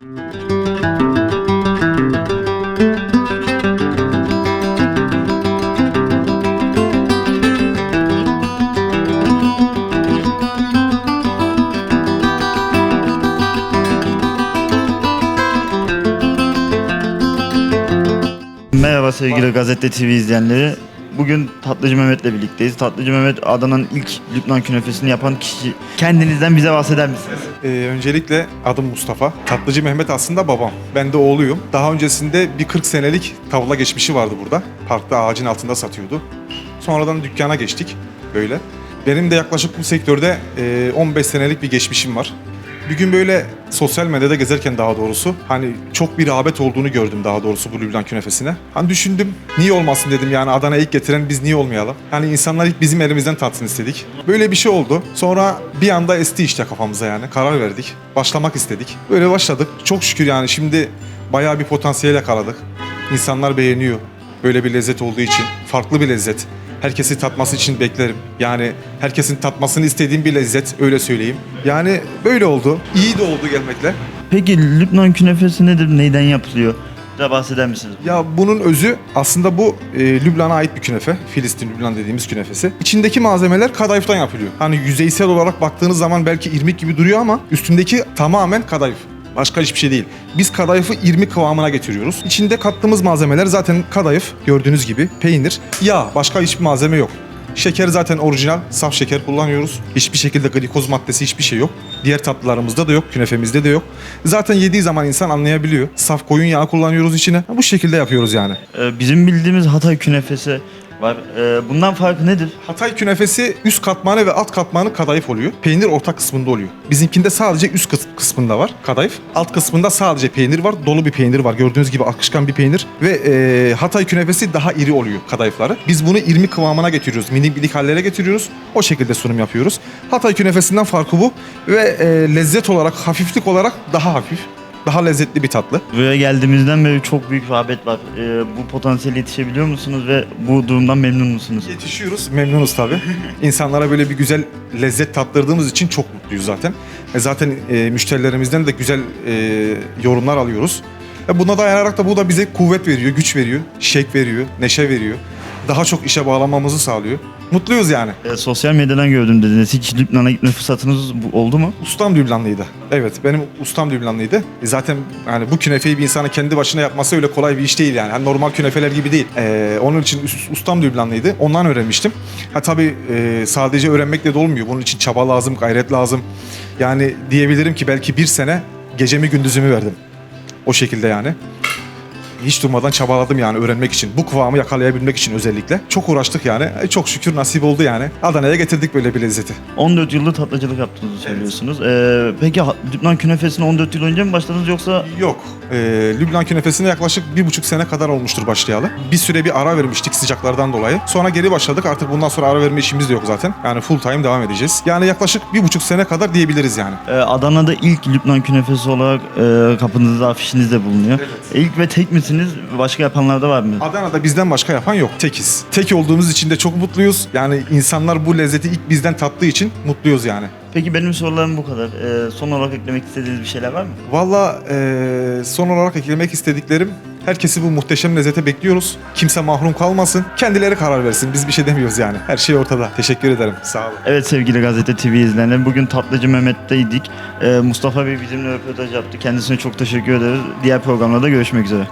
Merhaba sevgili Gazete TV izleyenleri. Bugün Tatlıcı Mehmet'le birlikteyiz. Tatlıcı Mehmet Adana'nın ilk Lübnan künefesini yapan kişi. Kendinizden bize bahseder misiniz? Ee, öncelikle adım Mustafa. Tatlıcı Mehmet aslında babam. Ben de oğluyum. Daha öncesinde bir 40 senelik tavla geçmişi vardı burada. Parkta ağacın altında satıyordu. Sonradan dükkana geçtik böyle. Benim de yaklaşık bu sektörde e, 15 senelik bir geçmişim var. Bir gün böyle sosyal medyada gezerken daha doğrusu hani çok bir rağbet olduğunu gördüm daha doğrusu bu Lübnan künefesine. Hani düşündüm niye olmasın dedim yani Adana'ya ilk getiren biz niye olmayalım? Hani insanlar ilk bizim elimizden tatsın istedik. Böyle bir şey oldu. Sonra bir anda esti işte kafamıza yani. Karar verdik. Başlamak istedik. Böyle başladık. Çok şükür yani şimdi bayağı bir potansiyel yakaladık. İnsanlar beğeniyor. Böyle bir lezzet olduğu için. Farklı bir lezzet. Herkesi tatması için beklerim. Yani herkesin tatmasını istediğim bir lezzet öyle söyleyeyim. Yani böyle oldu. İyi de oldu gelmekle. Peki Lübnan künefesi nedir? Neyden yapılıyor? Bize bahseder misiniz? Ya bunun özü aslında bu e, Lübnan'a ait bir künefe. Filistin Lübnan dediğimiz künefesi. İçindeki malzemeler kadayıftan yapılıyor. Hani yüzeysel olarak baktığınız zaman belki irmik gibi duruyor ama üstündeki tamamen kadayıf. Başka hiçbir şey değil. Biz kadayıfı irmik kıvamına getiriyoruz. İçinde kattığımız malzemeler zaten kadayıf gördüğünüz gibi peynir, yağ, başka hiçbir malzeme yok. Şeker zaten orijinal, saf şeker kullanıyoruz. Hiçbir şekilde glikoz maddesi hiçbir şey yok. Diğer tatlılarımızda da yok, künefemizde de yok. Zaten yediği zaman insan anlayabiliyor. Saf koyun yağı kullanıyoruz içine. Bu şekilde yapıyoruz yani. Ee, bizim bildiğimiz Hatay künefesi var. Ee, bundan farkı nedir? Hatay künefesi üst katmanı ve alt katmanı kadayıf oluyor. Peynir orta kısmında oluyor. Bizimkinde sadece üst kıs- kısmında var kadayıf. Alt kısmında sadece peynir var. Dolu bir peynir var. Gördüğünüz gibi akışkan bir peynir. Ve e, Hatay künefesi daha iri oluyor kadayıfları. Biz bunu irmik kıvamına getiriyoruz. Mini minik hallere getiriyoruz. O şekilde sunum yapıyoruz. Hatay künefesinden farkı bu. Ve e, lezzet olarak, hafiflik olarak daha hafif. Daha lezzetli bir tatlı. Buraya geldiğimizden beri çok büyük rağbet var. Ee, bu potansiyele yetişebiliyor musunuz ve bu durumdan memnun musunuz? Yetişiyoruz, memnunuz tabii. İnsanlara böyle bir güzel lezzet tattırdığımız için çok mutluyuz zaten. E zaten e, müşterilerimizden de güzel e, yorumlar alıyoruz. E buna dayanarak da bu da bize kuvvet veriyor, güç veriyor, şek veriyor, neşe veriyor. Daha çok işe bağlanmamızı sağlıyor. Mutluyuz yani. Ee, sosyal medyadan gördüm dediniz. Hiç Lübnan'a gitme fırsatınız oldu mu? Ustam Lübnanlıydı. Evet benim ustam Lübnanlıydı. E zaten yani bu künefeyi bir insanın kendi başına yapması öyle kolay bir iş değil yani. Hani normal künefeler gibi değil. E, onun için us- ustam Lübnanlıydı. Ondan öğrenmiştim. Ha tabii e, sadece öğrenmekle de olmuyor. Bunun için çaba lazım, gayret lazım. Yani diyebilirim ki belki bir sene gecemi gündüzümü verdim. O şekilde yani. Hiç durmadan çabaladım yani öğrenmek için. Bu kıvamı yakalayabilmek için özellikle. Çok uğraştık yani. E, çok şükür nasip oldu yani. Adana'ya getirdik böyle bir lezzeti. 14 yıldır tatlıcılık yaptığınızı söylüyorsunuz. Ee, peki ha- Lübnan künefesine 14 yıl önce mi başladınız yoksa Yok. Ee, Lübnan künefesine yaklaşık bir buçuk sene kadar olmuştur başlayalı. Bir süre bir ara vermiştik sıcaklardan dolayı. Sonra geri başladık. Artık bundan sonra ara verme işimiz de yok zaten. Yani full time devam edeceğiz. Yani yaklaşık bir buçuk sene kadar diyebiliriz yani. Ee, Adana'da ilk Lübnan künefesi olarak e, kapınızda afişinizde bulunuyor. İlk ve tek misiniz? Başka yapanlar da var mı? Adana'da bizden başka yapan yok. Tekiz. Tek olduğumuz için de çok mutluyuz. Yani insanlar bu lezzeti ilk bizden tattığı için mutluyuz yani. Peki benim sorularım bu kadar. Ee, son olarak eklemek istediğiniz bir şeyler var mı? Valla eee, son olarak eklemek istediklerim Herkesi bu muhteşem lezzete bekliyoruz. Kimse mahrum kalmasın. Kendileri karar versin. Biz bir şey demiyoruz yani. Her şey ortada. Teşekkür ederim. Sağ olun. Evet sevgili Gazete TV izleyenler bugün Tatlıcı Mehmet'teydik. Ee, Mustafa Bey bizimle röportaj yaptı. Kendisine çok teşekkür ederiz. Diğer programlarda görüşmek üzere.